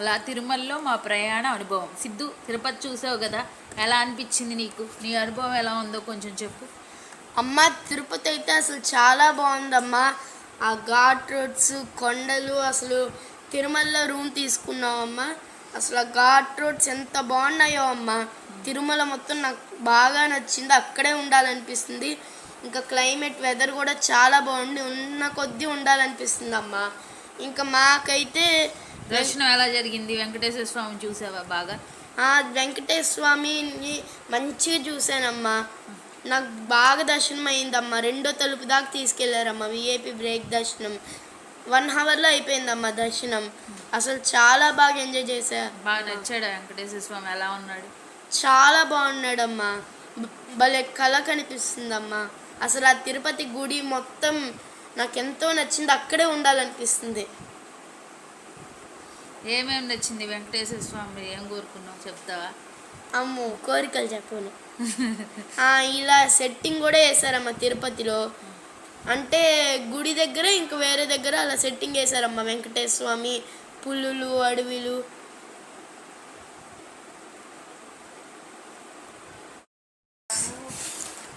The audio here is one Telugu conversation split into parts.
అలా తిరుమలలో మా ప్రయాణ అనుభవం. సిద్ధు తిరుపతి చూసావు కదా ఎలా అనిపించింది నీకు? నీ అనుభవం ఎలా ఉందో కొంచెం చెప్పు. అమ్మ తిరుపతి అయితే అసలు చాలా బాగుందమ్మా. ఆ ఘాట్ రోడ్స్ కొండలు అసలు తిరుమలలో రూమ్ తీసుకున్నామమ్మా అసలు ఆ ఘాట్ రోడ్స్ ఎంత బాగున్నాయో అమ్మ. తిరుమల మొత్తం నాకు బాగా నచ్చింది. అక్కడే ఉండాలనిపిస్తుంది. ఇంకా క్లైమేట్ వెదర్ కూడా చాలా బాగుంది. ఉన్న కొద్దీ ఉండాలనిపిస్తుంది అమ్మ ఇంకా మాకైతే దర్శనం ఎలా జరిగింది? వెంకటేశ్వర స్వామి చూసావా బాగా? ఆ వెంకటేశ్వర స్వామిని మంచిగా చూశానమ్మా. నాకు బాగా దర్శనం అయిందమ్మా. రెండో తలుపు దాకా తీసుకెళ్ళారమ్మా. విఐపి బ్రేక్ దర్శనం. వన్ అవర్లో అయిపోయిందమ్మా దర్శనం. అసలు చాలా బాగా ఎంజాయ్ చేశా. బాగా నచ్చాడా వెంకటేశ్వర స్వామి? ఎలా ఉన్నాడు? చాలా బాగున్నాడమ్మా. భలే కళ కనిపిస్తుందమ్మా. అసలు ఆ తిరుపతి గుడి మొత్తం నాకు ఎంతో నచ్చింది. అక్కడే ఉండాలనిపిస్తుంది. ఏమేమి నచ్చింది వెంకటేశ్వర స్వామి ఏం కోరుకున్నావు చెప్తావా? అమ్మో కోరికలు చెప్పను. ఇలా సెట్టింగ్ కూడా వేశారమ్మ తిరుపతిలో. అంటే గుడి దగ్గర ఇంక వేరే దగ్గర అలా సెట్టింగ్ వేశారమ్మ వెంకటేశ్వర స్వామి. పులులు అడవిలు.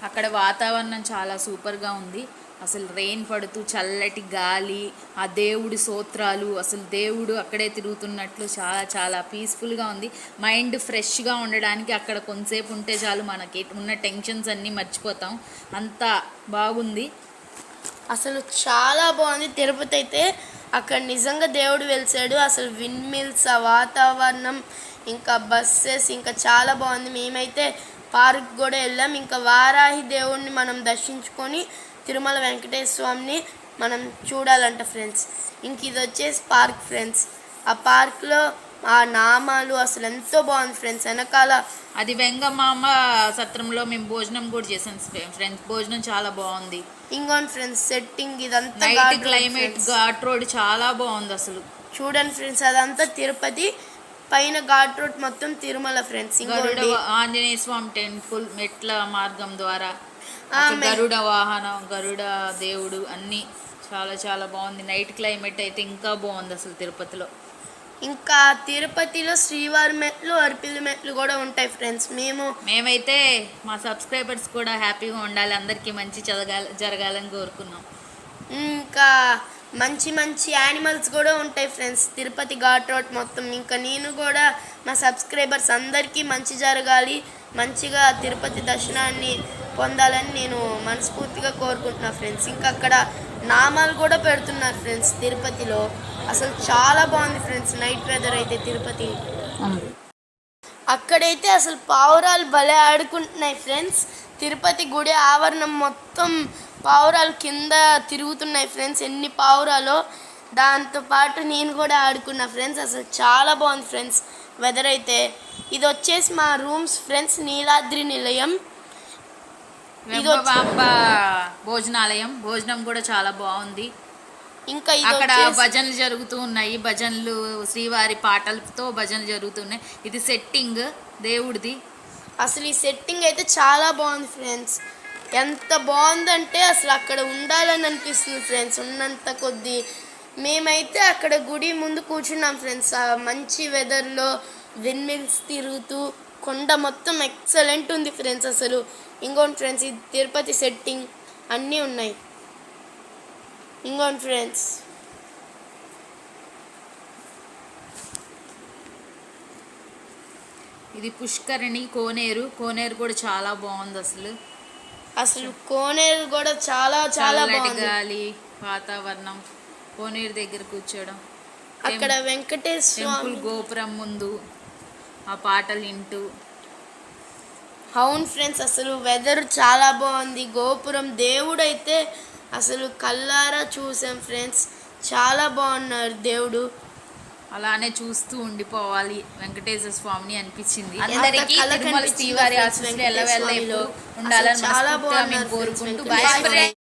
అక్కడ వాతావరణం చాలా సూపర్గా ఉంది. అసలు రెయిన్ పడుతూ చల్లటి గాలి ఆ దేవుడి సూత్రాలు అసలు దేవుడు అక్కడే తిరుగుతున్నట్లు చాలా చాలా పీస్ఫుల్గా ఉంది. మైండ్ ఫ్రెష్గా ఉండడానికి అక్కడ కొంతసేపు ఉంటే చాలు మనకి ఉన్న టెన్షన్స్ అన్నీ మర్చిపోతాం. అంత బాగుంది. అసలు చాలా బాగుంది. తిరుపతి అయితే అక్కడ నిజంగా దేవుడు వెలిసాడు. అసలు విన్ మిల్స్ ఆ వాతావరణం ఇంకా బస్సెస్ ఇంకా చాలా బాగుంది. మేమైతే పార్క్ కూడా వెళ్ళాం. ఇంకా వారాహి దేవుడిని మనం దర్శించుకొని తిరుమల వెంకటేశ్వర స్వామిని మనం చూడాలంట ఫ్రెండ్స్. ఇంక ఇది వచ్చేసి పార్క్ ఫ్రెండ్స్. ఆ పార్క్లో ఆ నామాలు అసలు ఎంతో బాగుంది ఫ్రెండ్స్. వెనకాల అది వెంగమామ సత్రంలో మేము భోజనం కూడా చేసాం ఫ్రెండ్స్. భోజనం చాలా బాగుంది. ఇంకోటి ఫ్రెండ్స్ సెట్టింగ్ ఇదంతా క్లైమేట్. ఘాట్ రోడ్ చాలా బాగుంది అసలు. చూడండి ఫ్రెండ్స్ అదంతా తిరుపతి పైన ఘాట్ రోడ్ మొత్తం తిరుమల ఫ్రెండ్స్. గరుడ ఆంజనేయ స్వామి టెంపుల్ మెట్ల మార్గం ద్వారా. గరుడ వాహనం గరుడ దేవుడు అన్నీ చాలా చాలా బాగుంది. నైట్ క్లైమేట్ అయితే ఇంకా బాగుంది అసలు తిరుపతిలో. ఇంకా తిరుపతిలో శ్రీవారి మెట్లు అరిపిల్లి మెట్లు కూడా ఉంటాయి ఫ్రెండ్స్. మేము మేమైతే మా సబ్స్క్రైబర్స్ కూడా హ్యాపీగా ఉండాలి. అందరికీ మంచి చదగాలి జరగాలని కోరుకున్నాం. ఇంకా మంచి మంచి యానిమల్స్ కూడా ఉంటాయి ఫ్రెండ్స్. తిరుపతి ఘాట్ రోడ్ మొత్తం. ఇంకా నేను కూడా మా సబ్స్క్రైబర్స్ అందరికీ మంచి జరగాలి మంచిగా తిరుపతి దర్శనాన్ని పొందాలని నేను మనస్ఫూర్తిగా కోరుకుంటున్నా ఫ్రెండ్స్. ఇంకా అక్కడ నామాలు కూడా పెడుతున్నారు ఫ్రెండ్స్ తిరుపతిలో. అసలు చాలా బాగుంది ఫ్రెండ్స్ నైట్ వెదర్ అయితే తిరుపతి. అక్కడైతే అసలు పావురాలు భలే ఆడుకుంటున్నాయి ఫ్రెండ్స్. తిరుపతి గుడి ఆవరణం మొత్తం పావురాలు కింద తిరుగుతున్నాయి ఫ్రెండ్స్. ఎన్ని పావురాలో? దాంతో పాటు నేను కూడా ఆడుకున్నా ఫ్రెండ్స్. అసలు చాలా బాగుంది ఫ్రెండ్స్ వెదర్ అయితే. ఇది వచ్చేసి మా రూమ్స్ ఫ్రెండ్స్ నీలాద్రి నిలయం. ఇది భోజనాలయం. భోజనం కూడా చాలా బాగుంది. ఇంకా అక్కడ భజనలు జరుగుతూ ఉన్నాయి. భజనలు శ్రీవారి పాటలతో భజనలు జరుగుతున్నాయి. ఇది సెట్టింగ్ దేవుడిది. అసలు ఈ సెట్టింగ్ అయితే చాలా బాగుంది ఫ్రెండ్స్. ఎంత బాగుందంటే అసలు అక్కడ ఉండాలని అనిపిస్తుంది ఫ్రెండ్స్. ఉన్నంత కొద్దీ మేమైతే అక్కడ గుడి ముందు కూర్చున్నాం ఫ్రెండ్స్. ఆ మంచి వెదర్లో విన్మిల్స్ తిరుగుతూ కొండ మొత్తం ఎక్సలెంట్ ఉంది ఫ్రెండ్స్ అసలు. ఇంకోటి ఫ్రెండ్స్ ఇది తిరుపతి సెట్టింగ్ అన్నీ ఉన్నాయి. ఇంకోటి ఫ్రెండ్స్. ఇది పుష్కరిణి కోనేరు. కోనేరు కూడా చాలా బాగుంది అసలు. అసలు కోనేరు కూడా చాలా చాలా బాగుంది. గాలి వాతావరణం కోనేరు దగ్గర కూర్చోవడం అక్కడ వెంకటేశ్వర గోపురం ముందు ఆ పాటలు వింటూ. అవును ఫ్రెండ్స్ అసలు వెదర్ చాలా బాగుంది. గోపురం దేవుడు అయితే అసలు కల్లారా చూసాం ఫ్రెండ్స్. చాలా బాగున్నారు దేవుడు. అలానే చూస్తూ ఉండిపోవాలి వెంకటేశ్వర స్వామిని అనిపించింది అందరికీ తిరుమల శ్రీవారి ఆశీస్సులు స్వామిలో. ఎప్పుడు ఉండాలని చాలా కోరుకుంటూ బాయ్.